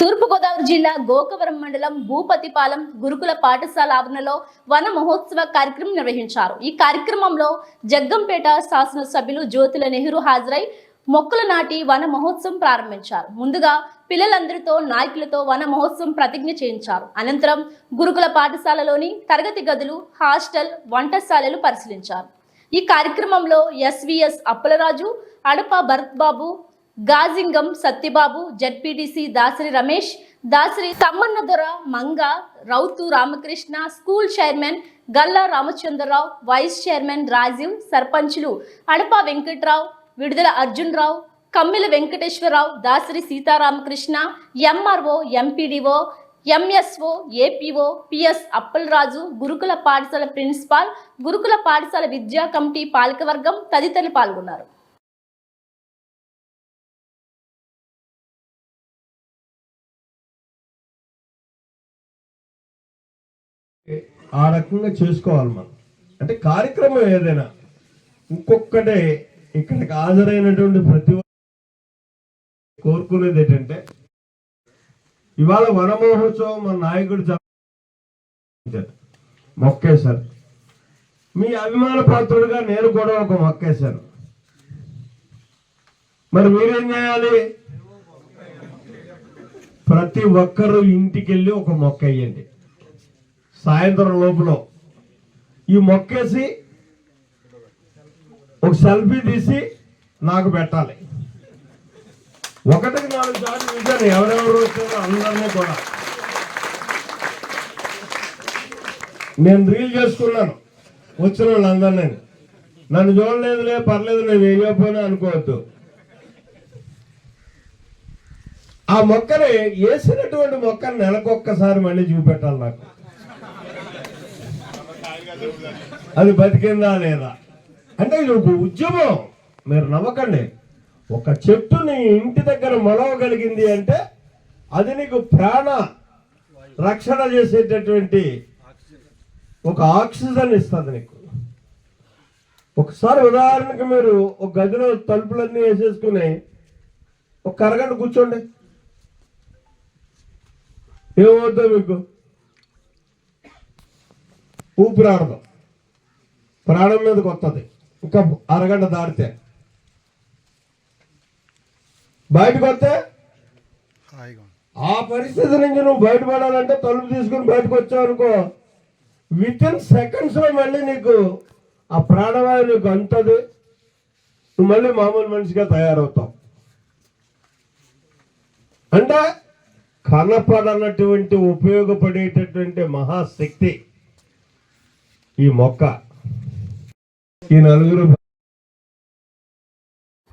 తూర్పుగోదావరి జిల్లా గోకవరం మండలం భూపతిపాలెం గురుకుల పాఠశాల ఆవరణలో వన మహోత్సవ కార్యక్రమం నిర్వహించారు. ఈ కార్యక్రమంలో జగ్గంపేట శాసనసభ్యులు జ్యోతుల నెహ్రూ హాజరై మొక్కలు నాటి వన మహోత్సవం ప్రారంభించారు. ముందుగా పిల్లలందరితో నాయకులతో వన మహోత్సవం ప్రతిజ్ఞ చేయించారు. అనంతరం గురుకుల పాఠశాలలోని తరగతి గదులు హాస్టల్ వంటశాలలు పరిశీలించారు. ఈ కార్యక్రమంలో S V S Appalaraju Adapa Bharat Babu Gajingam Satyababu ZPTC Dasari Ramesh Dasari Tammannadora Manga Routhu Ramakrishna school chairman Galla Ramachandrarao vice chairman Rajiv సర్పంచులు Adapa Venkatrao Vidudala Arjun Rao Kammila Venkateswararao Dasari Sitaramakrishna MRO MPDO MSO APO PS Appalaraju గురుకుల పాఠశాల principal గురుకుల పాఠశాల విద్యా committee పాలకవర్గం తదితరులు పాల్గొన్నారు. ఆ రకంగా చేసుకోవాలి మనం. అంటే కార్యక్రమం ఏదైనా ఇంకొక్కటే ఇక్కడికి హాజరైనటువంటి ప్రతి ఒక్క కోరుకునేది ఏంటంటే ఇవాళ వనమహోత్సవం మన నాయకుడు మొక్కేశారు. మీ అభిమాన పాత్రుడుగా నేను కూడా ఒక మొక్కేశాను. మరి మీరేం చేయాలి? ప్రతి ఒక్కరు ఇంటికి వెళ్ళి ఒక మొక్క వేయండి. సాయంత్రం లోపల ఈ మొక్కేసి ఒక సెల్ఫీ తీసి నాకు పెట్టాలి. ఒకటికి నాలుగు సార్లు చూశాను ఎవరెవరు వచ్చారో అందరినీ కూడా. నేను రీల్ చేసుకున్నాను వచ్చిన వాళ్ళందరినీ. నన్ను చూడలేదులే పర్లేదు నేను వేయకపోయినా అనుకోవద్దు. ఆ మొక్కని వేసినటువంటి మొక్కని నెలకొక్కసారి మళ్ళీ చూపెట్టాలి నాకు. అది బతికిందా లేదా? అంటే ఇది ఒక ఉద్యమం. మీరు నమ్మకండి. ఒక చెట్టు నీ ఇంటి దగ్గర మొలవగలిగింది అంటే అది నీకు ప్రాణ రక్షణ చేసేటటువంటి ఒక ఆక్సిజన్ ఇస్తుంది నీకు. ఒకసారి ఉదాహరణకు మీరు ఒక గదిలో తలుపులన్నీ వేసేసుకుని ఒక అరగంట కూర్చోండి. ఏమవుతుందో మీకు? ఊపిరాడదు. ప్రాణం మీదకి వస్తుంది ఇంకా అరగంట దాటితే. బయటకు వస్తే ఆ పరిస్థితి నుంచి నువ్వు బయటపడాలంటే తలుపు తీసుకుని బయటకు వచ్చావు అనుకో. విత్ ఇన్ సెకండ్స్లో మళ్ళీ నీకు ఆ ప్రాణవాయు నీకు అంటది నువ్వు మళ్ళీ మామూలు మనిషిగా తయారవుతావు. అంటే కనపడనటువంటి ఉపయోగపడేటటువంటి మహాశక్తి ఈ మొక్క. ఈ నలుగురు